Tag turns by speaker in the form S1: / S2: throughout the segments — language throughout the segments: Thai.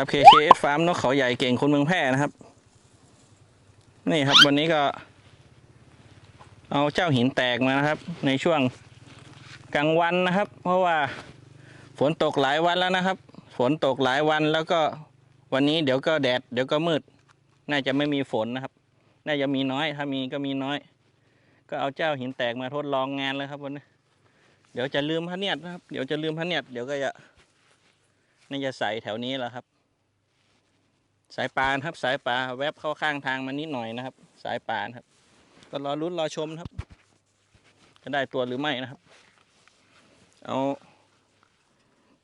S1: ครับ KKS Farm นกเขาใหญ่เก่งคนเมืองแพร่นะครับ นี่ครับวันนี้ก็ เอาเจ้าหินแตกมานะครับ ในช่วงกลางวันนะครับ เพราะว่าฝนตกหลายวันแล้วนะครับ ฝนตกหลายวันแล้วก็วันนี้เดี๋ยวก็แดดเดี๋ยวก็มืด น่าจะไม่มีฝนนะครับ น่าจะมีน้อย ถ้ามีก็มีน้อย ก็เอาเจ้าหินแตกมาทดลองงานเลยครับวันนี้ เดี๋ยวจะลืมพระเนียดนะครับ เดี๋ยวจะลืมพระเนียดเดี๋ยวก็จะน่าจะใส่แถวนี้แหละครับ สายปานครับ สายปลาแวบเข้าข้างทางมานิดหน่อยนะครับ สายปานครับ ก็รอรุ้นรอชมครับ จะได้ตัวหรือไม่นะครับ เอา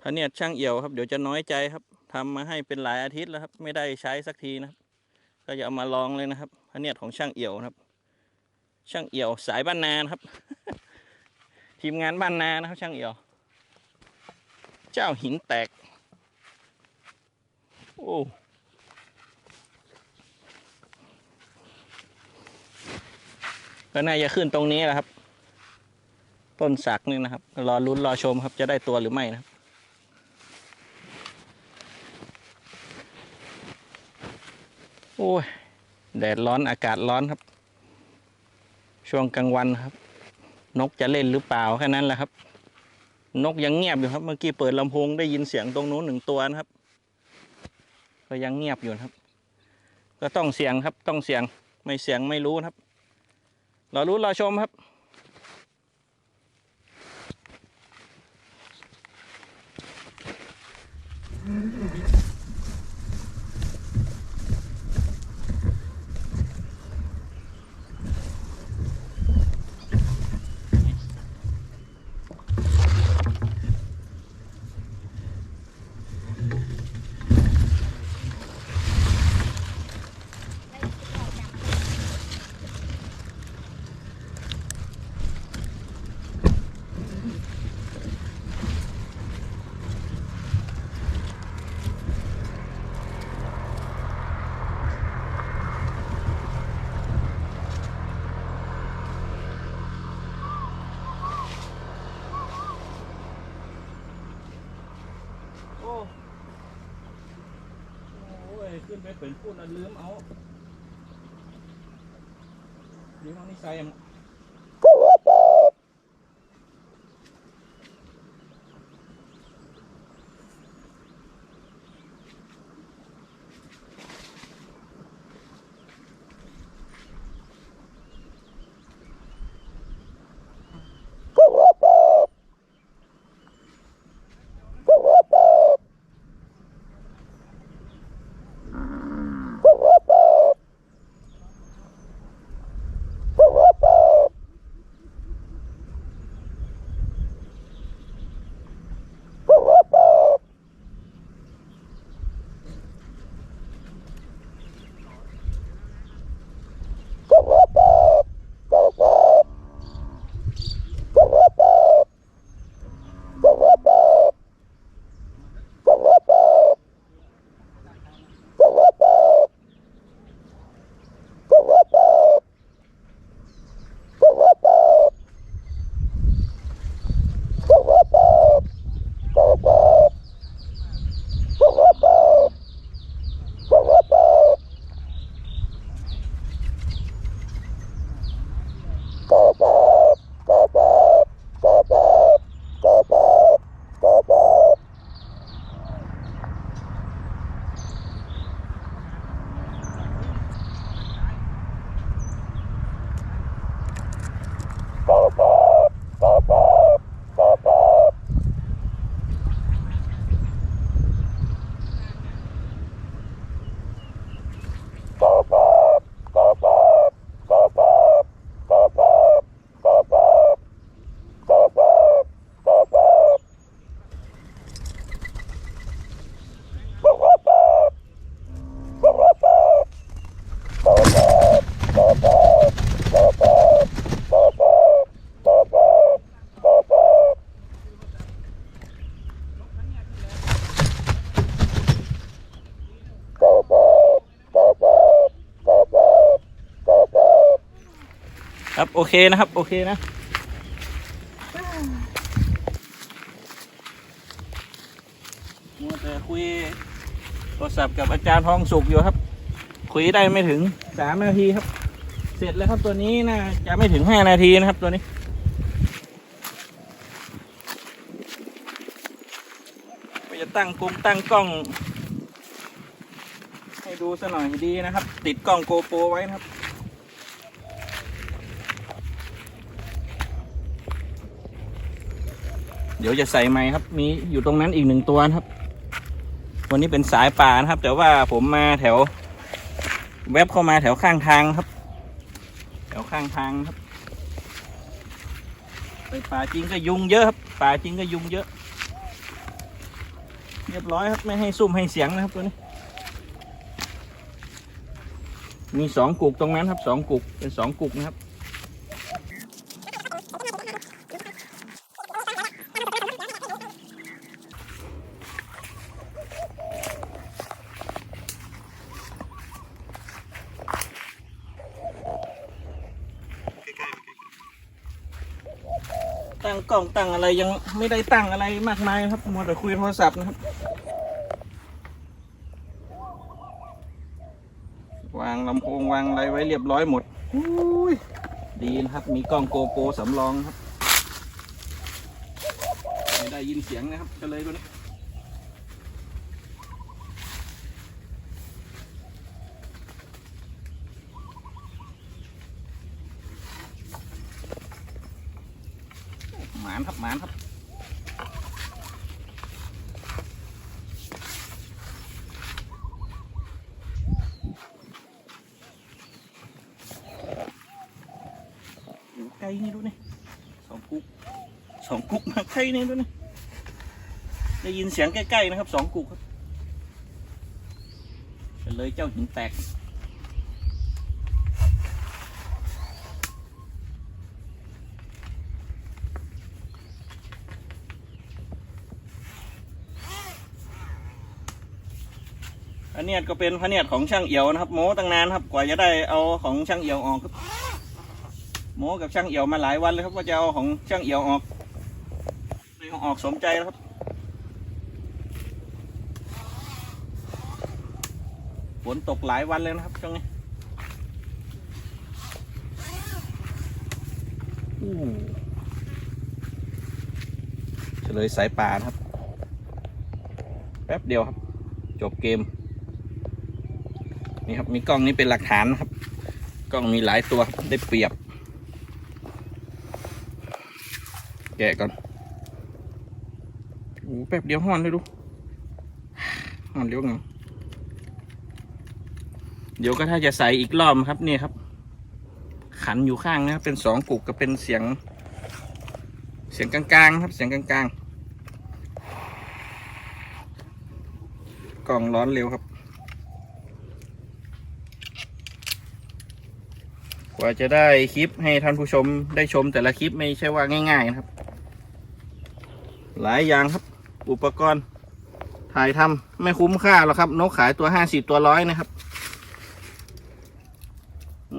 S1: พระเนียดช่างเอี่ยวครับ เดี๋ยวจะน้อยใจครับทำมาให้เป็นหลายอาทิตย์แล้วครับ ไม่ได้ใช้สักทีนะครับ ก็จะเอามาลองเลยนะครับพระเนียดของช่างเอี่ยวนะครับ ช่างเอี่ยวสายบ้านนานครับ ทีมงานบ้านนานะครับ ช่างเอี่ยว เจ้าหินแตก โอ้ ก็น่าจะขึ้นตรงนี้แหละครับ ต้นสักนี่นะครับ รอลุ้นรอชมครับจะได้ตัวหรือไม่นะครับโอ้ยแดดร้อนอากาศร้อนครับ ช่วงกลางวันครับ นกจะเล่นหรือเปล่าแค่นั้นแหละครับ นกยังเงียบอยู่ครับ เมื่อกี้เปิดลำโพงได้ยินเสียงตรงนู้นหนึ่งตัวนะครับ ก็ยังเงียบอยู่ครับ ก็ต้องเสียงครับต้องเสียงไม่เสียงไม่รู้ครับ รอรู้รอชมครับโไม่เป็นพูดนะลืมเอาลืมเอานิสัยอะ ครับโอเคนะครับ โอเคนะมัวแต่คุยโทรศัพท์กับอาจารย์ทองสุกอยู่ครับ คุยได้ไม่ถึงสามนาทีครับ เสร็จแล้วครับตัวนี้น่าจะไม่ถึงห้านาทีนะครับตัวนี้ก็จะตั้งกล้องตั้งกล้อง ให้ดูซะหน่อยดีนะครับ ติดกล้องโกโปรไว้นะครับ ดี๋ยวจะใส่ไม้ครับ มีอยู่ตรงนั้นอีกหนึ่งตัวครับ วันนี้เป็นสายป่านะครับ แต่ว่าผมมาแถว แวบเข้ามาแถวข้างทางครับ แถวข้างทางครับไปป่าจริงก็ยุงเยอะครับ ป่าจริงก็ยุงเยอะ เรียบร้อยครับไม่ให้ซุ่มให้เสียงนะครับตัวนี้ มีสองกุกตรงนั้นครับสองกุกเป็นสองกุกนะครับ ตั้งกล่องตั้งอะไรยังไม่ได้ตั้งอะไรมากมายครับมัวแต่คุยโทรศัพท์นะครับ วางลำโพงวางอะไรไว้เรียบร้อยหมดอุ้ยดีนะครับมีกล้องโกโปรสำรองครับ ไม่ได้ยินเสียงนะครับก็เลยตันี้านครับหมานครับอยู่ใกลนี่ดูนี่สองกุ๊กสองกุ๊กมาใกล้นี่ดูนี่ได้ยินเสียงใกล้ๆนะครับสองกุ๊กครับเป็นเลยเจ้าหินแตก พระเนียดก็เป็นพระเนียดของช่างเอี่ยวนะครับโม้ตั้งนานครับกว่าจะได้เอาของช่างเอี่ยวออกครับโม้กับช่างเอี่ยวมาหลายวันเลยครับว่าจะเอาของช่างเอี่ยวออกเลยอออกสมใจแล้วครับฝนตกหลายวันเลยนะครับช่วงนี้เฉลยสายป่านะครับ แป๊บเดียวครับ จบเกม นี่ครับ มีกล้องนี้เป็นหลักฐานนะครับ กล้องมีหลายตัวได้เปรียบ แกะก่อนโอ้แป๊บเดียวห่อนเลยดูห่อนเร็วไงเดี๋ยวก็ถ้าจะใส่อีกรอบครับนี่ครับ ขันอยู่ข้างนะครับ เป็นสองกุกก็เป็นเสียง เสียงกลางๆครับ เสียงกลางๆกล่องร้อนเร็วครับ ว่าจะได้คลิปให้ท่านผู้ชมได้ชมแต่ละคลิปไม่ใช่ว่าง่ายๆนะครับ หลายอย่างครับ อุปกรณ์ ถ่ายทำไม่คุ้มค่าหรอกครับ นกขายตัวห้าสิบตัวร้อยนะครับ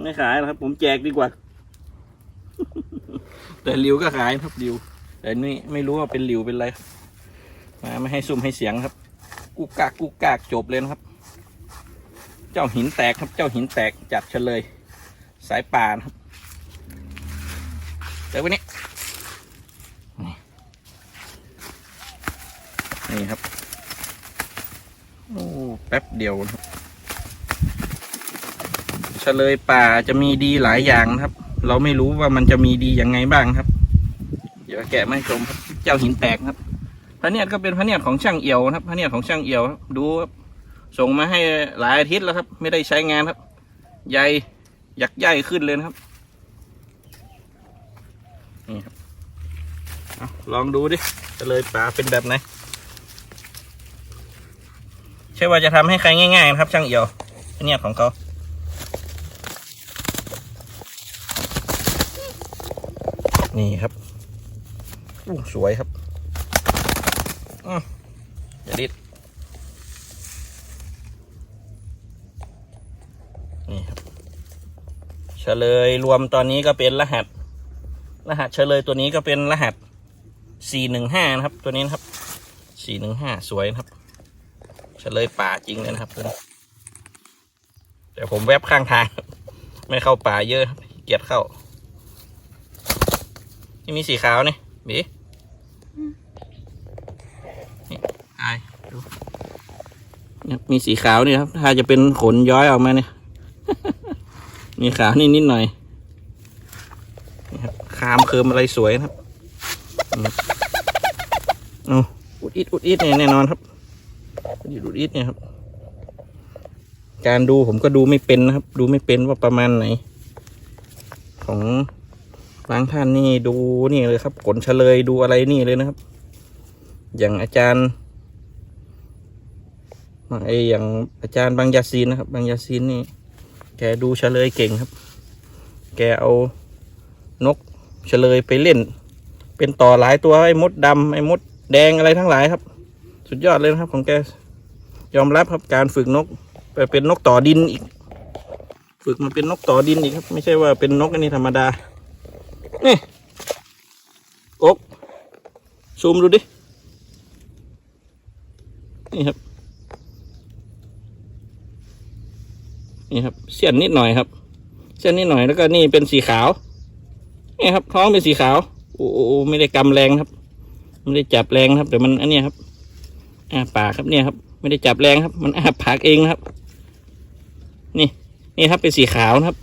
S1: ไม่ขายหรอกครับ ผมแจกดีกว่า แต่ริวก็ขายครับริว แต่นี่ไม่รู้ว่าเป็นริวเป็นอะไรมาไม่ให้ซุ่มให้เสียงครับ กุกกากกุกกากจบเลยนะครับ เจ้าหินแตกครับ เจ้าหินแตกจัดเฉลย สายป่านครับเดี๋ยววันนี้นี่ครับ โอ้ แป๊บเดียวนะครับเฉลยป่าจะมีดีหลายอย่างนะครับ เราไม่รู้ว่ามันจะมีดียังไงบ้างครับ เดี๋ยวแกะไม่ชมครับ เจ้าหินแตกครับ พระเนียดก็เป็นพระเนียดของช่างเอี่ยวนะครับ พระเนียดของช่างเอี่ยว ดูส่งมาให้หลายอาทิตย์แล้วครับ ไม่ได้ใช้งานครับ ใยห ยักษ์ใยขึ้นเลยนะครับ นี่ครับอลองดูดิจะเลยป่าเป็นแบบไหนใช่ว่าจะทำให้ใครง่ายๆนะครับ ช่างเอี่ยวพระเนี่ยของเขานี่ครับอู้สวยครับ อืมอย่าดิดนี่ครับ เฉลยรวมตอนนี้ก็เป็นรหัส รหัสเฉลยตัวนี้ก็เป็นรหัส415นะครับ ตัวนี้นะครับ415สวยนะครับเฉเฉลยป่าจริงเลยนะครับเพื่อนแต่ผมแวบข้างทาง ไม่เข้าป่าเยอะเกียดเข้า นี่มีสีขาวนี่บีนี่ไอดูมีสีขาวนี่ครับ ถ้าจะเป็นขนย้อยออกมาเนี่ย มีขาวนี่นิดหน่อยนี่ครับคามเคิมอะไรสวยนะครับอืมเอาอุดอิดอุดอิดเนี่ยแน่นอนครับอุดอิดอุดอิดเนี่ยครับ การดูผมก็ดูไม่เป็นนะครับ ดูไม่เป็นว่าประมาณไหน ของบางท่านนี่ดูนี่เลยครับขนเฉลยดูอะไรนี่เลยนะครับ อย่างอาจารย์ไออย่างอาจารย์บางยาซีนนะครับ บางยาซีนนี่ แกดูเฉลยเก่งครับ แกเอานกเฉลยไปเล่น เป็นต่อหลายตัวไอ้มดดำไอ้มดแดงอะไรทั้งหลายครับ สุดยอดเลยนะครับ ของแกยอมรับครับการฝึกนกไปเป็นนกต่อดินอีก ฝึกมาเป็นนกต่อดินอีกครับ ไม่ใช่ว่าเป็นนกอันนี้ธรรมดานี่กกซูมดูดินี่ครับ นี่ครับเสี้ยนนิดหน่อยครับ เส้นนิดหน่อยแล้วก็นี่เป็นสีขาวนี่ครับ ท้องเป็นสีขาวโอ้โอ้ไม่ได้กำแรงครับ ไม่ได้จับแรงครับแต่มันอันนี้ครับอ้าปากครับเนี่ยครับ ไม่ได้จับแรงครับ มันอ้าปากเองนะครับ นี่ นี่ครับเป็นสีขาวนะครับ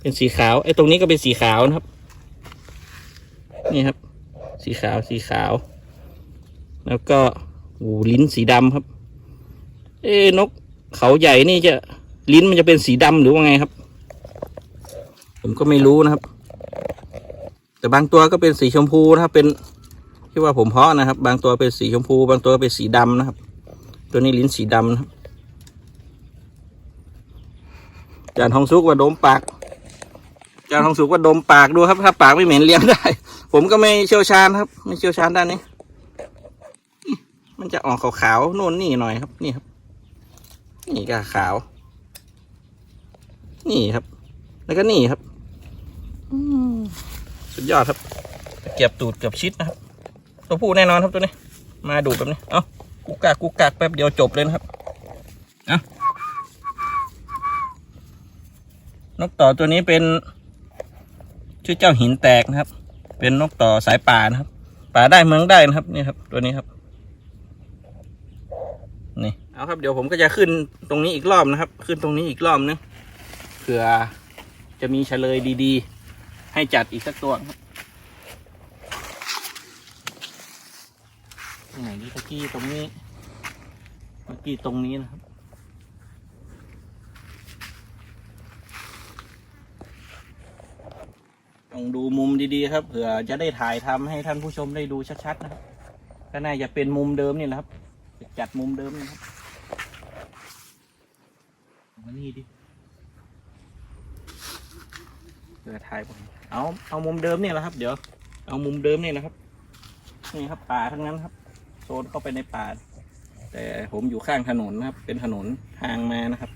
S1: เป็นสีขาวไอ้ตรงนี้ก็เป็นสีขาวนะครับ นี่ครับ สีขาวสีขาว แล้วก็โอ้ลิ้นสีดำครับ เอ้นกเขาใหญ่นี่จะ ลิ้นมันจะเป็นสีดำหรือว่าไงครับ ผมก็ไม่รู้นะครับ แต่บางตัวก็เป็นสีชมพูนะครับเป็นที่ว่าผมเพาะนะครับ บางตัวเป็นสีชมพู บางตัวเป็นสีดำนะครับ ตัวนี้ลิ้นสีดำนะครับจานทองสุกว่าดมปากจานทองสุกว่าดมปากดูครับ ถ้าปากไม่เหม็นเลี้ยงได้ ผมก็ไม่เชี่ยวชาญครับ ไม่เชี่ยวชาญด้านนี้ มันจะออกขาวๆโน่นนี่หน่อยครับ นี่ครับ นี่ก็ขาว นี่ครับ แล้วก็นี่ครับสุดยอดครับเก็บตูดเกือบชิดนะครับ ตัวผู้แน่นอนครับตัวนี้ มาดูแบบนี้ เอ้ากุกกักกุกกักแป๊บเดียวจบเลยนะครับเอ้านกต่อตัวนี้เป็น ชื่อเจ้าหินแตกนะครับ เป็นนกต่อสายป่านะครับ ป่าได้เมืองได้นะครับนี่ครับ ตัวนี้ครับนี่เอาครับเดี๋ยวผมก็จะขึ้นตรงนี้อีกรอบนะครับ ขึ้นตรงนี้อีกรอบนึง เผื่อจะมีเฉลยดีๆ ให้จัดอีกสักตัวครับไหนนี่ตะกี้ตรงนี้ตะกี้ตรงนี้นะครับต้องดูมุมดีๆครับเผื่อจะได้ถ่ายทำให้ท่านผู้ชมได้ดูชัดๆนะครับก็น่าจะเป็นมุมเดิมนี่แหละครับ จัดมุมเดิมนี่ครับมานี่ดิ เดี๋ยวถ่ายผมเอาเอามุมเดิมเนี่ยแหละครับ เดี๋ยว เอามุมเดิมเนี่ยนะครับ นี่ครับป่าทั้งนั้นครับโซนเข้าไปในป่า แต่ผมอยู่ข้างถนนนะครับ เป็นถนนทางมานะครับ